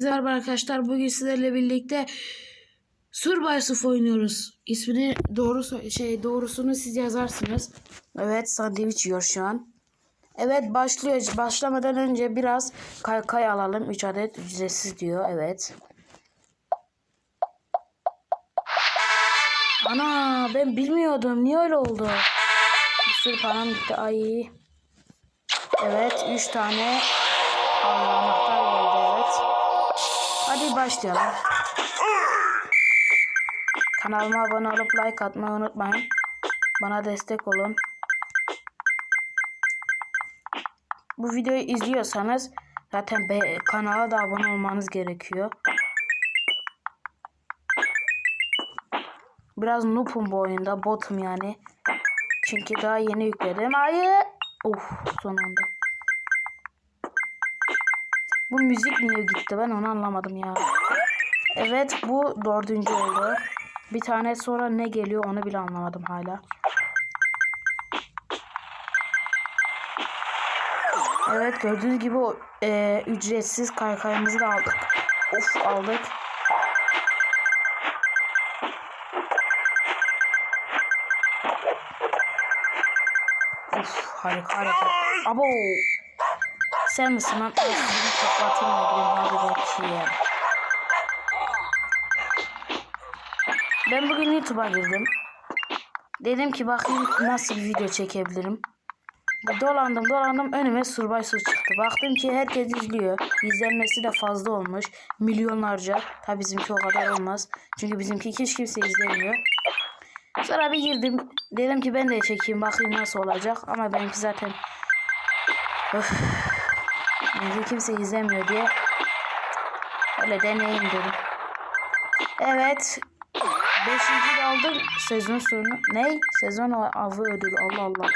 Merhaba arkadaşlar. Bugün sizlerle birlikte Survive oynuyoruz. İsmini doğru şey doğrusunu siz yazarsınız. Evet, sandviç yiyor şu an. Evet, başlıyor. Başlamadan önce biraz kaykay alalım. 3 adet ücretsiz diyor. Evet. Ana, ben bilmiyordum. Niye öyle oldu? Bir sürü param gitti. Ay. Evet, 3 tane anahtar. Hadi başlayalım. Kanalıma abone olup like atmayı unutmayın. Bana destek olun. Bu videoyu izliyorsanız zaten be kanala da abone olmanız gerekiyor. Biraz noobum bu oyunda. Botum yani. Çünkü daha yeni yükledim. Hayır. Of son anda. Bu müzik niye gitti ben onu anlamadım ya. Evet bu dördüncü oldu. Bir tane sonra ne geliyor onu bile anlamadım hala. Evet gördüğünüz gibi e, ücretsiz kaykayımızı da aldık. Of aldık. Of harika harika. Abo. Sen misin lan? Ay, Sizi kapatayım gideyim hadi bakayım. Ben bugün YouTube'a girdim. Dedim ki bakayım nasıl bir video çekebilirim. Dolandım dolandım önüme Survivor çıktı. Baktım ki herkes izliyor. İzlenmesi de fazla olmuş. Milyonlarca. Tabi bizimki o kadar olmaz. Çünkü bizimki hiç kimse izlemiyor. Sonra bir girdim. Dedim ki ben de çekeyim bakayım nasıl olacak. Ama benimki zaten... Öf. Bizi kimse izlemiyor diye öyle deneyim dedim. Evet. Beşinci aldım. Sezon sonu. Ne? Sezon avı ödülü. Allah Allah.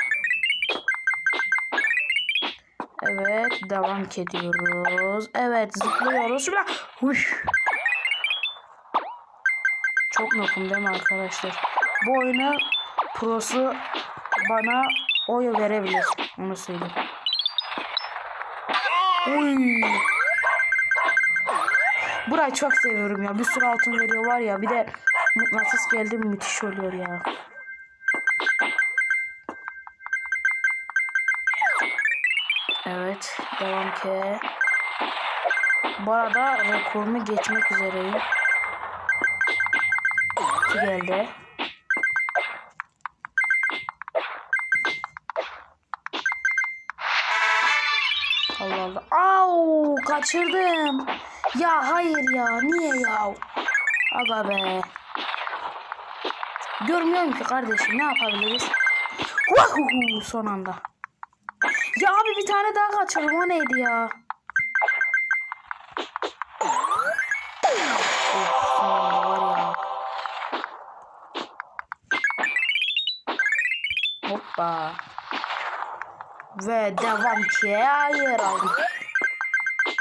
Evet. Devam ediyoruz. Evet. Zıplıyoruz. Huş. Çok nokum değil mi arkadaşlar? Bu oyunu prosu bana oy verebilir. Onu söyleyeyim. Uy. Burayı çok seviyorum ya. Bir sürü altın veriyor var ya. Bir de mıknatıs geldi mi müthiş oluyor ya. Evet. Devam ki. Bu arada rekorumu geçmek üzereyim. İki geldi. Allah Allah. Au kaçırdım. Ya hayır ya. Niye ya? Aga be. Görmüyorum ki kardeşim. Ne yapabiliriz? Vahuhu son anda. Ya abi bir tane daha kaçırdım. O neydi ya? Hoppa. Ve devam ki hayır aldım.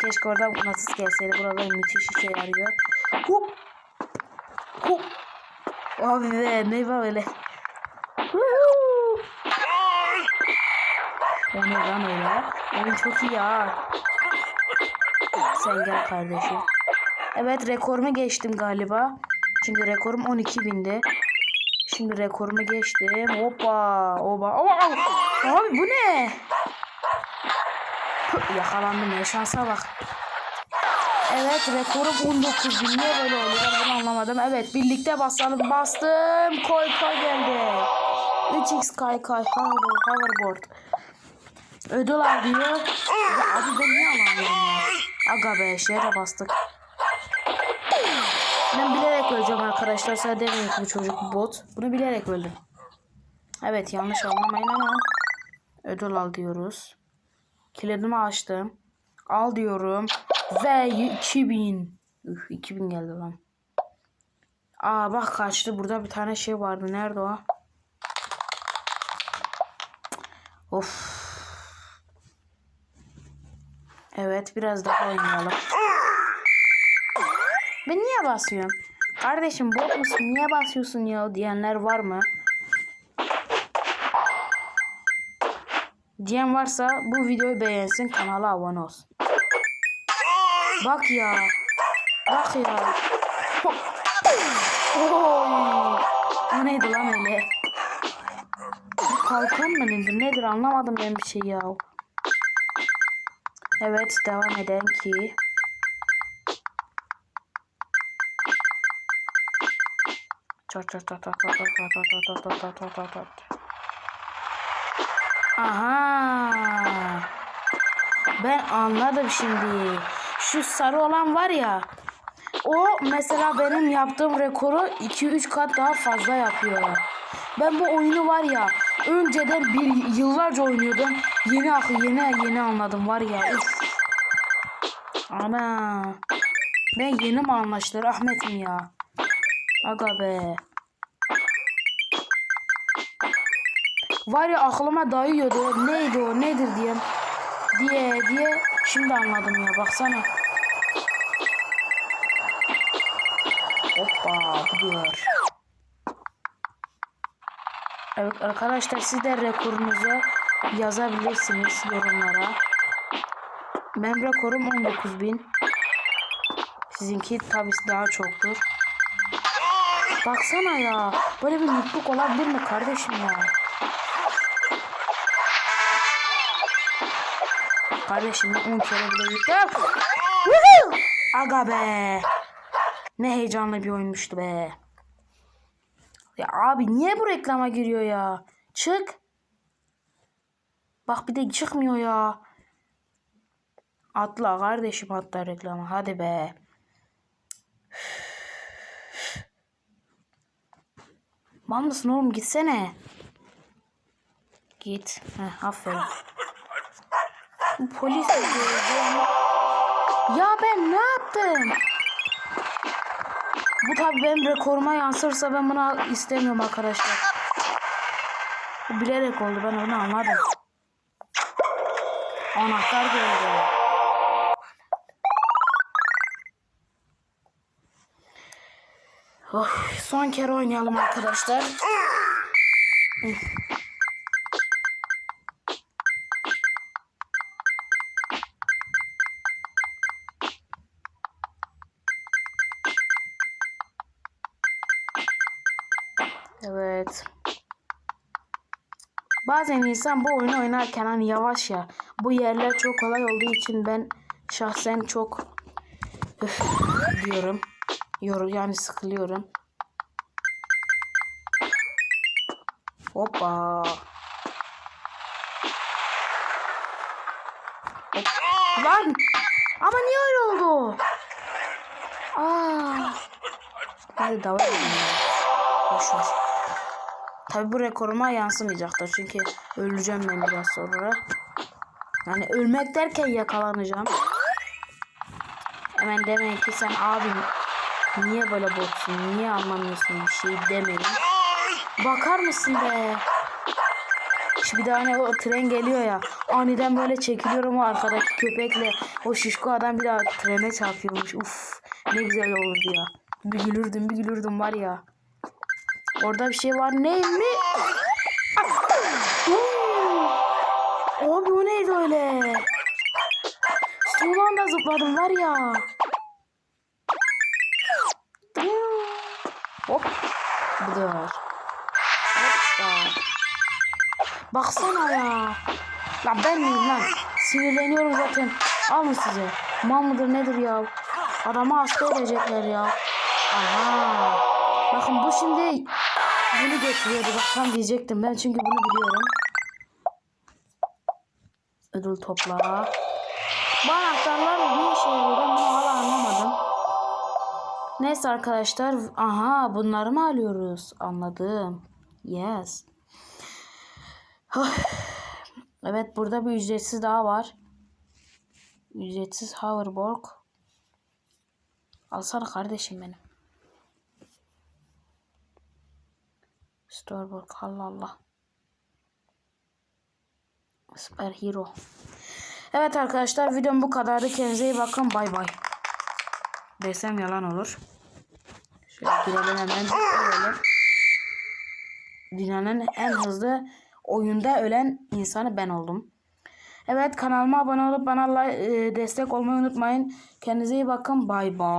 Keşke oradan mıknatıs gelseydi. Burada müthiş işe yarıyor. Hop. Hop. Abi be ne var öyle. O ne lan öyle? Oyun çok iyi ya. Sen gel kardeşim. Evet rekorumu geçtim galiba. Çünkü rekorum 12 bindi. Şimdi rekorumu geçtim. Hoppa. Oba. Oba. Abi bu ne? Püh, Yakalandım ya şansa bak. Evet rekorum 19 bin. Niye böyle oluyor ben bunu anlamadım. Evet birlikte basalım. Bastım. Koy koy geldi. 3x kay kay hover, hoverboard. Ödül al diyor. Abi ben niye alamıyorum ya? Aga be şehre bastık. Ben bilerek öleceğim arkadaşlar. Sen demeyin ki bu çocuk bot. Bunu bilerek öldüm. Evet yanlış anlamayın ama ödül al diyoruz. Kilidimi açtım. Al diyorum. Ve 2000. Üf 2000 geldi lan. Aa bak kaçtı. Burada bir tane şey vardı. Nerede o? Of. Evet biraz daha oynayalım. Ben niye basıyorum? Kardeşim bot musun? Niye basıyorsun ya diyenler var mı? Diyen varsa bu videoyu beğensin kanala abone olsun. Bak ya. Bak ya. Oy. O neydi lan öyle? Kalkan mı nedir? Nedir anlamadım ben bir şey ya. Evet devam eden ki. Çat. Aha. Ben anladım şimdi. Şu sarı olan var ya. O mesela benim yaptığım rekoru 2-3 kat daha fazla yapıyor. Ben bu oyunu var ya önceden bir yıllarca oynuyordum. Yeni akı yeni yeni anladım var ya. Uf. Ana. Ben yeni mi anlaştılar Ahmet'im ya. Aga be. Var ya aklıma dayıyordu. Neydi o nedir diye. Diye diye. Şimdi anladım ya baksana. Hoppa gidiyor. Evet arkadaşlar siz de rekorunuzu yazabilirsiniz yorumlara. Benim rekorum 19.000. Sizinki tabii daha çoktur. Baksana ya. Böyle bir mutluluk olabilir mi kardeşim ya? Kardeşim ben 10 kere bile gittim. Aga be. Ne heyecanlı bir oyunmuştu be. Ya abi niye bu reklama giriyor ya? Çık. Bak bir de çıkmıyor ya. Atla kardeşim atla reklama. Hadi be. Mal mısın oğlum gitsene. Git. Heh, aferin. Bu Polis. Ya ben ne yaptım? Bu tabi benim rekoruma yansırsa ben bunu istemiyorum arkadaşlar. Bu bilerek oldu ben onu anladım. Anahtar geldi. Oh, son kere oynayalım arkadaşlar. Evet. Bazen insan bu oyunu oynarken hani yavaş ya. Bu yerler çok kolay olduğu için ben şahsen çok öf, diyorum. Yor yani sıkılıyorum. Hoppa. Hop. Lan! Ama niye öyle oldu? Aa. Hadi devam edelim. Tabi bu rekoruma yansımayacaktır çünkü öleceğim ben biraz sonra. Yani ölmek derken yakalanacağım. Hemen demeyin ki sen abim niye böyle botsun niye anlamıyorsun bir şey demeyin. Bakar mısın be? Şimdi bir hani o tren geliyor ya aniden böyle çekiliyorum o arkadaki köpekle o şişko adam bir daha trene çarpıyormuş. Uf ne güzel olurdu ya. Bir gülürdüm bir gülürdüm var ya. Orada bir şey var. Ne mi? Abi o neydi öyle? Son anda zıpladım var ya. Hop. Var. Hoppa. Baksana ya. Lan ben miyim lan? Sinirleniyorum zaten. Alın size. Mal mıdır nedir ya? Adamı hasta edecekler ya. Aha. Bakın bu şimdi bunu getiriyordu. Bak tam diyecektim ben çünkü bunu biliyorum. Ödül topla. Bu anahtarlar ne işe yarıyor ben bunu hala anlamadım. Neyse arkadaşlar. Aha bunları mı alıyoruz? Anladım. Yes. evet burada bir ücretsiz daha var. Ücretsiz hoverboard. Alsana kardeşim benim. Starbuck Allah Allah. Süper Hero. Evet arkadaşlar videom bu kadardı. Kendinize iyi bakın. Bay bay. Desem yalan olur. Şöyle girelim hemen. Girelim. Dünyanın en hızlı oyunda ölen insanı ben oldum. Evet kanalıma abone olup bana e, destek olmayı unutmayın. Kendinize iyi bakın. Bay bay.